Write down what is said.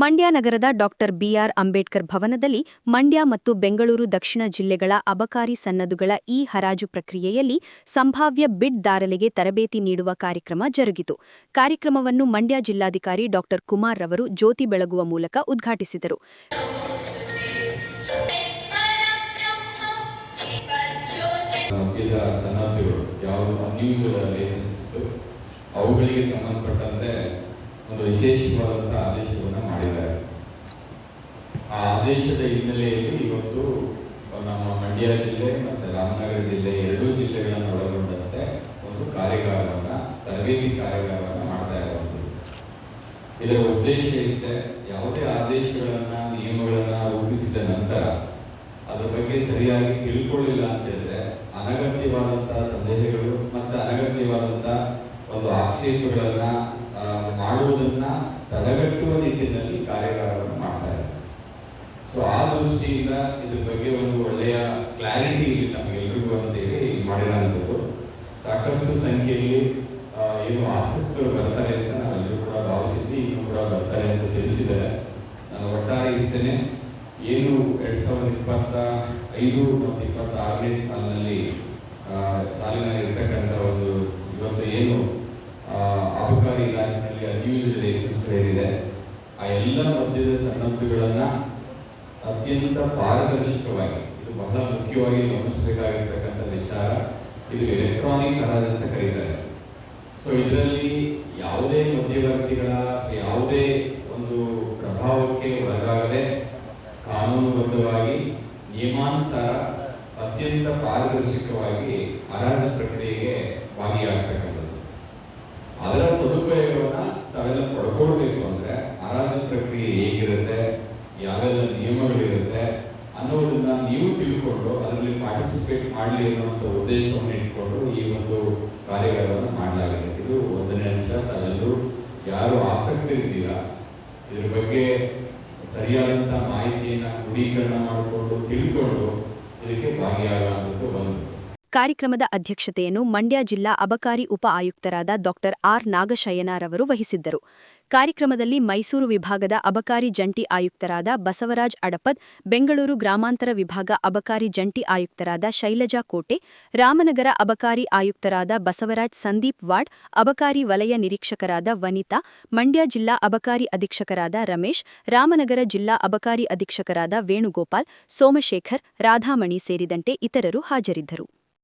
ಮಂಡ್ಯ ನಗರದ doctor B R Ambedkar ಭವನದಲ್ಲಿ ಮಂಡ್ಯ ಮತ್ತು ಬೆಂಗಳೂರು ದಕ್ಷಿಣ ಜಿಲ್ಲೆಗಳ ಅಬಕಾರಿ ಸನ್ನದುಗಳ ಈ ಹರಾಜು ಪ್ರಕ್ರಿಯೆಯಲ್ಲಿ ಸಂಭಾವ್ಯ ಬಿಡ್ ದಾರಲೆಗೆ ತರಬೇತಿ ನೀಡುವ ಕಾರ್ಯಕ್ರಮ ಜರುಗಿತು. ಕಾರ್ಯಕ್ರಮವನ್ನು ಮಂಡ್ಯ ಜಿಲ್ಲಾಧಿಕಾರಿ ಡಾಕ್ಟರ್ ಕುಮಾರ್ ರವರು ಜ್ಯೋತಿ ಬೆಳಗುವ ಮೂಲಕ ಉದ್ಘಾಟಿಸಿದರು. ಅವುಗಳಿಗೆ ಸಂಬಂಧಪಟ್ಟಂತೆ ಒಂದು ಆದೇಶವನ್ನು ಮಾಡಿದ್ದಾರೆ ಆ ಆದೇಶದ ಹಿನ್ನೆಲೆಯಲ್ಲಿ ಇವತ್ತು ನಮ್ಮ ಮಂಡ್ಯ ಜಿಲ್ಲೆ ಮತ್ತು ರಾಮನಗರ ಜಿಲ್ಲೆ ಎರಡೂ ಜಿಲ್ಲೆಗಳನ್ನು ಒಳಗೊಂಡಂತೆ ಒಂದು ಕಾರ್ಯಾಗಾರವನ್ನು, ತರಬೇತಿ ಕಾರ್ಯಾಗಾರವನ್ನು ಮಾಡ್ತಾ ಇರುವಂಥದ್ದು. ಇದರ ಉದ್ದೇಶ ಇಷ್ಟೇ, ಯಾವುದೇ ಆದೇಶಗಳನ್ನು, ನಿಯಮಗಳನ್ನು ರೂಪಿಸಿದ ನಂತರ ಅದರ ಬಗ್ಗೆ ಸರಿಯಾಗಿ ತಿಳ್ಕೊಳ್ಳಿಲ್ಲ ಅಂತ ಹೇಳಿದ್ರೆ ಅನಗತ್ಯವಾದಂತಹ ಸಂದೇಹಗಳು ಮತ್ತೆ ಅನಗತ್ಯವಾದಂತಹ ಒಂದು ಆಕ್ಷೇಪಗಳನ್ನು ಮಾಡುವುದನ್ನು ತಡೆಗಟ್ಟುವ ನಿಟ್ಟಿನಲ್ಲಿ ಕಾರ್ಯಾಗಾರವನ್ನು ಮಾಡ್ತಾ ಇದ್ದಾರೆ ಸೊ ಆ ದೃಷ್ಟಿಯಿಂದ ಇದ್ರ ಬಗ್ಗೆ ಒಂದು ಒಳ್ಳೆಯ ಕ್ಲಾರಿಟಿ ನಮಗೆಲ್ರಿಗೂ ಅಂತೇಳಿ ಮಾಡಿರೋಂಥದ್ದು. ಸಾಕಷ್ಟು ಸಂಖ್ಯೆಯಲ್ಲಿ ಏನು ಆಸಕ್ತರು ಬರ್ತಾರೆ ಅಂತ ನಾವೆಲ್ಲರೂ ಕೂಡ ಭಾವಿಸಿದ್ವಿ, ಇನ್ನೂ ಕೂಡ ಬರ್ತಾರೆ ಅಂತ ತಿಳಿಸಿದ್ದಾರೆ. ನಾನು ಒಟ್ಟಾರೆ ಇಷ್ಟೇನೆ, ಏನು ಎರಡ್ ಸಾವಿರದ ಇಪ್ಪತ್ತ ಐದು ಮತ್ತು ಇಪ್ಪತ್ತಾರನೇ ಸಾಲಿನಲ್ಲಿ ಸಾಲಿನಲ್ಲಿ ಇರ್ತಕ್ಕಂಥ ಒಂದು ಇವತ್ತು ಏನು ಅಬಕಾರಿ ಇಲಾಖೆಯಲ್ಲಿ ಅತಿವಿಧ ಲೈಸೆನ್ಸ್ ಏನಿದೆ ಆ ಎಲ್ಲ ಮದ್ಯದ ಸನ್ನದ್ಧಗಳನ್ನ ಅತ್ಯಂತ ಪಾರದರ್ಶಕವಾಗಿ, ಇದು ಬಹಳ ಮುಖ್ಯವಾಗಿ ಗಮನಿಸಬೇಕಾಗಿರ್ತಕ್ಕಂಥ ವಿಚಾರ, ಇದು ಎಲೆಕ್ಟ್ರಾನಿಕ್ ಹರಾಜು ಅಂತ ಕರೀತಾರೆ. ಸೊ ಇದರಲ್ಲಿ ಯಾವುದೇ ಮಧ್ಯವರ್ತಿಗಳ ಯಾವುದೇ ಒಂದು ಪ್ರಭಾವಕ್ಕೆ ಒಳಗಾಗದೆ ಕಾನೂನುಬದ್ಧವಾಗಿ, ನಿಯಮಾನುಸಾರ ಅತ್ಯಂತ ಪಾರದರ್ಶಕವಾಗಿ ಹರಾಜು ಪಾರ್ಟಿಸಿಪೇಟ್ ಮಾಡಲಿ ಅನ್ನುವಂಥ ಉದ್ದೇಶವನ್ನು ಇಟ್ಕೊಂಡು ಈ ಒಂದು ಕಾರ್ಯಗಳನ್ನು ಮಾಡಲಾಗಿದೆ. ಇದು ಒಂದನೇ ಅಂಶ. ಅದರಲ್ಲೂ ಯಾರು ಆಸಕ್ತಿ ಇದ್ದೀರಾ ಇದ್ರ ಬಗ್ಗೆ ಸರಿಯಾದಂತ ಮಾಹಿತಿಯನ್ನ ಕ್ರೋಢೀಕರಣ ಮಾಡಿಕೊಂಡು ತಿಳ್ಕೊಂಡು ಇದಕ್ಕೆ ಕಾರ್ಯಕ್ರಮದ ಅಧ್ಯಕ್ಷತೆಯನ್ನು ಮಂಡ್ಯ ಜಿಲ್ಲಾ ಅಬಕಾರಿ ಉಪ ಆಯುಕ್ತರಾದ ಡಾಕ್ಟರ್ ಆರ್ ನಾಗಶಯನರವರು ವಹಿಸಿದ್ದರು. ಕಾರ್ಯಕ್ರಮದಲ್ಲಿ ಮೈಸೂರು ವಿಭಾಗದ ಅಬಕಾರಿ ಜಂಟಿ ಆಯುಕ್ತರಾದ ಬಸವರಾಜ್ ಅಡಪದ್ ಬೆಂಗಳೂರು ಗ್ರಾಮಾಂತರ ವಿಭಾಗ ಅಬಕಾರಿ ಜಂಟಿ ಆಯುಕ್ತರಾದ ಶೈಲಜಾ ಕೋಟೆ, ರಾಮನಗರ ಅಬಕಾರಿ ಆಯುಕ್ತರಾದ ಬಸವರಾಜ್ ಸಂದೀಪ್ ವಾಡ್ ಅಬಕಾರಿ ವಲಯ ನಿರೀಕ್ಷಕರಾದ ವನಿತಾ, ಮಂಡ್ಯ ಜಿಲ್ಲಾ ಅಬಕಾರಿ ಅಧೀಕ್ಷಕರಾದ ರಮೇಶ್, ರಾಮನಗರ ಜಿಲ್ಲಾ ಅಬಕಾರಿ ಅಧೀಕ್ಷಕರಾದ ವೇಣುಗೋಪಾಲ್, ಸೋಮಶೇಖರ್, ರಾಧಾಮಣಿ ಸೇರಿದಂತೆ ಇತರರು ಹಾಜರಿದ್ದರು.